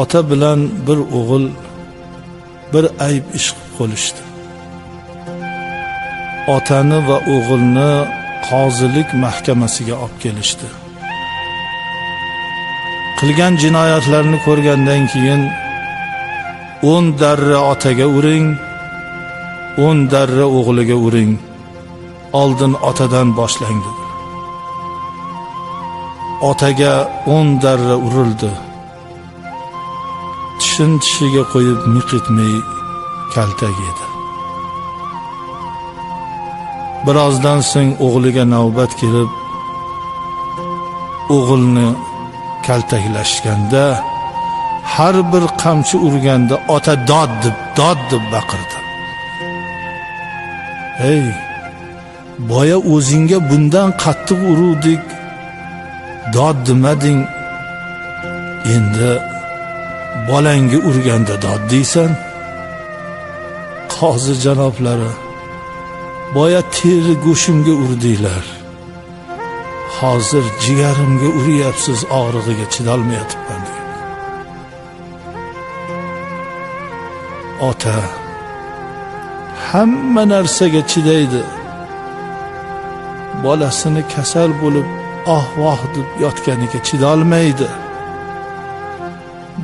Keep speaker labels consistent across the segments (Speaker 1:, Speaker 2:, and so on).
Speaker 1: ota bilan bir o'g'il bir ayb ish qilib qo'lishdi otani va o'g'ilni qozilik mahkamasiga olib kelishdi. Qilgan jinoyatlarini ko'rgandan keyin o'n darra otaga uring o'n darra o'g'liga uring oldin otadan boshlang dedi. Otaga o'n darra urildi. Tishin tishiga qo'yib miq etmay kaltak yedi. Birozdan so'ng o'g'liga navbat kelib o'g'ilni kaltaklashganda har bir qamchi urganda ota dod deb dod deb baqirdi. Ey boya o'zingga bundan qattiq uruvdik dod demading endi bolangga urganda dod deysan qozi janoblari boya teri go'shimga urdinglar. Hozir jigarimga uryapsiz og'rig'iga chidolmayotibman ota hamma narsaga chidaydi. Bolasini kasal bo'lib oh voh deb yotganiga chidolmaydi.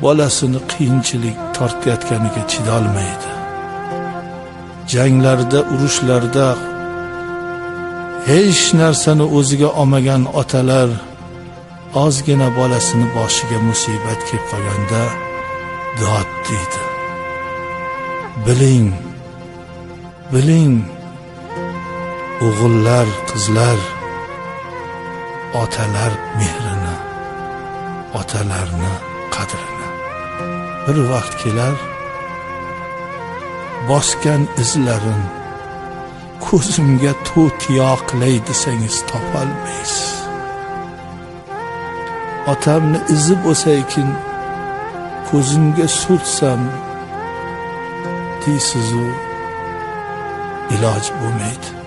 Speaker 1: Bolasini qiyinchilik tortayotganiga chidolmaydi. Janglarda urushlarda hech narsani o'ziga olmagan otalar ozgina bolasini boshiga musibat kelib qolganda dod deydi. Biling biling o'g'illar qizlar otalar mehrini otalarni qadrini. Bir vaqt kelar bosgan izlarin ko'zimga to'tiyo qilay desangiz topolmaysiz. Otamni izi bo'lsaykin ko'zimga surtsam deysizu iloj bo'lmaydi.